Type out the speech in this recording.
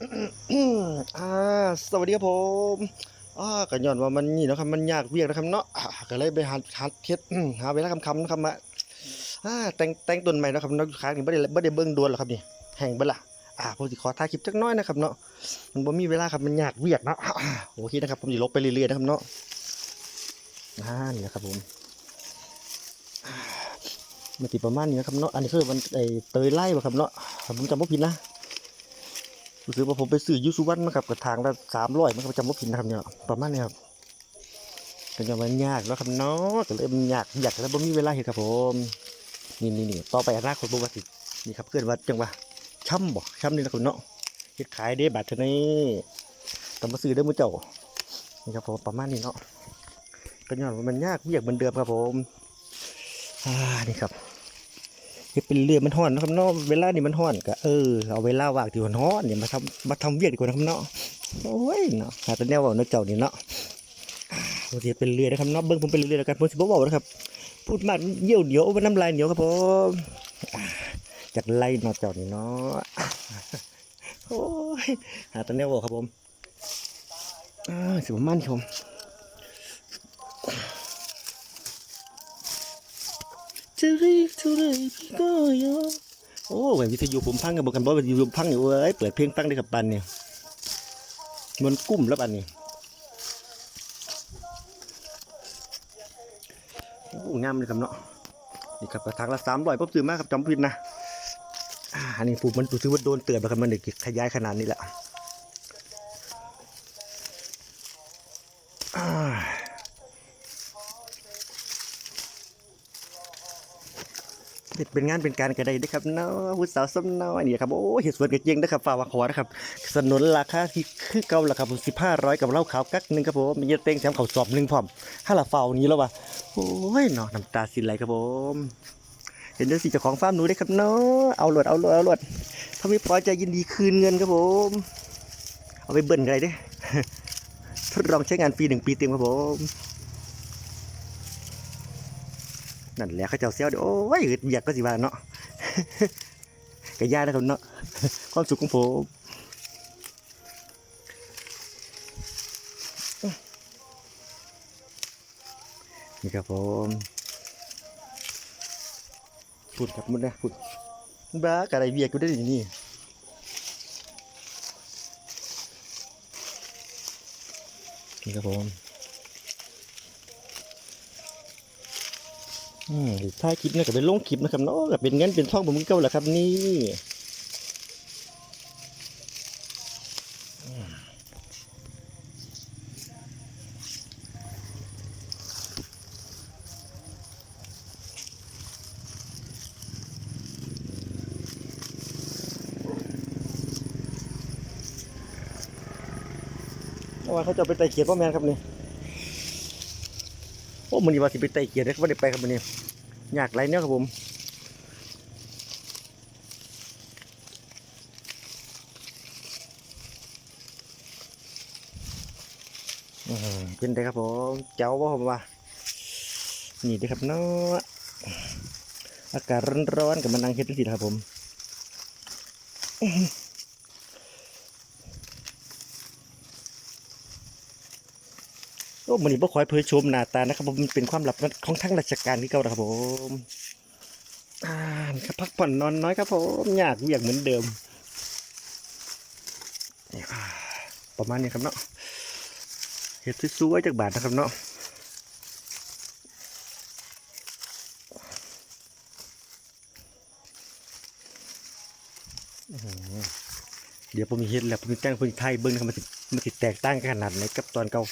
อ่าสวัสดีครับผมอ่าก็ย้อนว่ามันนี่เนาะครับมันยากเวียกนะครับเนาะก็เลยไปหาหาเฮ็ดหาเวลาคำๆนะครับมาอ่าแต่งแต่งต้นใหม่นะครับนาะอยู่ค้างนี่บ่ได้บ่ได้เบิ่งดวนหรอกครับนี่แห้งเบล่ะอ่าผมสิขอถ่ายคลิปจักน้อยนะครับเนาะมันบ่มีเวลาครับมันยากเวียกเนาะโอเคนะครับผมสิลบไปเรื่อยๆนะครับเนาะอ่านี่นะครับผมมันติประมาณนี้นะครับเนาะอันนี้คือมันไอเตยไล่บ่ะครับเนาะผมจำบ่ผิดนะ รู้สึกว่าผมไปซื้อยูสุวรรณมาครับกระถางละสามร้อยมันก็จำว่าผิดนะครับเนี่ยประมาณนี้ครับก็ยังมันยากแล้วครับเนาะก็เลยมันยากอยากแล้วบ่มีเวลาเห็นครับผมนี่นี่นี่ต่อไปอนาคตบ่ว่าสินี่ครับเพื่อนว่าจังว่าช่ำบ่ช่ำนี่นะครับเนาะเฮ็ดขายได้บาทเท่านี้ต้องมาซื้อได้มื้อเจ้านี่ครับผมประมาณนี้เนาะก็ย้อนว่ามันยากเวียกเหมือนเดิมครับผมอ่านี่ครับ เฮ็ดเป็นเรือมันฮ้อนนะครับเนาะเวลานี่มันฮ้อนก็เออเอาเวลาว่างที่มันฮ้อนเนี่ยมาทำมาทำเวียดีกว่านะครับเนาะโอ้ยเนาะหาแต่แนวเว้าเนาะเจ้านี่เนาะอ่าผมสิเป็นเรือนะครับเนาะเบิ่งผมเป็นเรือแล้วกันผมสิบ่เว้านะครับ พูดมากเยี่ยวเหนียวว่าน้ำลายเหนียวครับผมจากไล่เนาะเจ้านี่เนาะโอ้ยหาแต่แนวเว้าครับผมอ่าสิประมาณนี้ครับผม จะรียกเท่าไรพี่ก็ยอมโอ้ยวิทยุผมพังกับบอกกันบอกวิทยุพังอยู่เว้ยเปิดเพลงฟังได้กับปันเนี่ยมันกุ้มแล้วปันนี่โอ้งามเลยครับเนาะนี่ครับกระถางละสามร้อยปุ๊บซื้อมาครับจำผิดนะอันนี้ปลูกมันปลูกซื้อว่าโดนเตือนแล้วครับมันเด็กขยายขนาดนี้แหละ เป็นงานเป็นการกระไดนะครับเนาะผู้สาวส้มน้อยนี่ครับโอ้เห็ดสวนกระเจียงนะครับฝ่าวาขวนะครับสนุนราคาที่คือเก่าละครับสิบห้าร้อยกับเหล้าขาวกักหนึ่งครับผมมีเต็งแถมข้าวสอบหนึ่งพร้อมถ้าละฝ่านี้แล้ววะโอ้ยเนาะน้ำตาสิไหลครับผมเห็นเรื่องสิเจ้าของฟาร์มหนูได้ครับเนาะเอาหลดเอาหลดเอาหลดถ้าไม่พอใจยินดีคืนเงินครับผม เอาไปเบิ่นกันเลยเด้ทดลองใช้งานฟรีหนึ่งปีเต็มครับผม นั่นแหละเขาเจ้าเซลเดี๋ยวโอ้ยอึดอยากก็สิว่าเนาะก็ยากนะครับเนาะความสุขของผมนี่ครับผมพูดครับมุดนะพูดบ้ากระไรเบียกกูได้ดีนี่นี่ครับผม อืม ถ้าคลิปนะก็เป็นลงคลิปนะครับเนาะก็เป็นเงินเป็นทองผมมึงเก่าแหละครับนี่ว่าเขาจะไปไต่เกียรติพ่อแมนครับนี่ โอ้มันนี่ว่าสิไปไต่เกียรติได้ก็ไม่ได้ไปครับมันนี่อยากไรเนี่ยครับผมอืมเป็นไงครับผมเจ้าว่าผมว่า นี่ด้อครับเนาะอากาศร้อนๆกับมันนั่งเฮ็ดจังซี่นะครับผม โอ้มันนี่บ่คอยเผยชมหน้าตานะครับผมมันเป็นความลับของทั้งราชการที่เก่านะครับผมอ่านพักผ่อนนอนน้อยครับผมอยากอยากเหมือนเดิมประมาณนี้ครับเนาะเห็ดสวยๆจากบาทนะครับเนาะเดี๋ยวผมมีเห็ดแล้วผมมีแจ้งคนไทยเบิ้งนะครับมันสิมันสิแตกต่างขนาดไหนกับตอนเก่า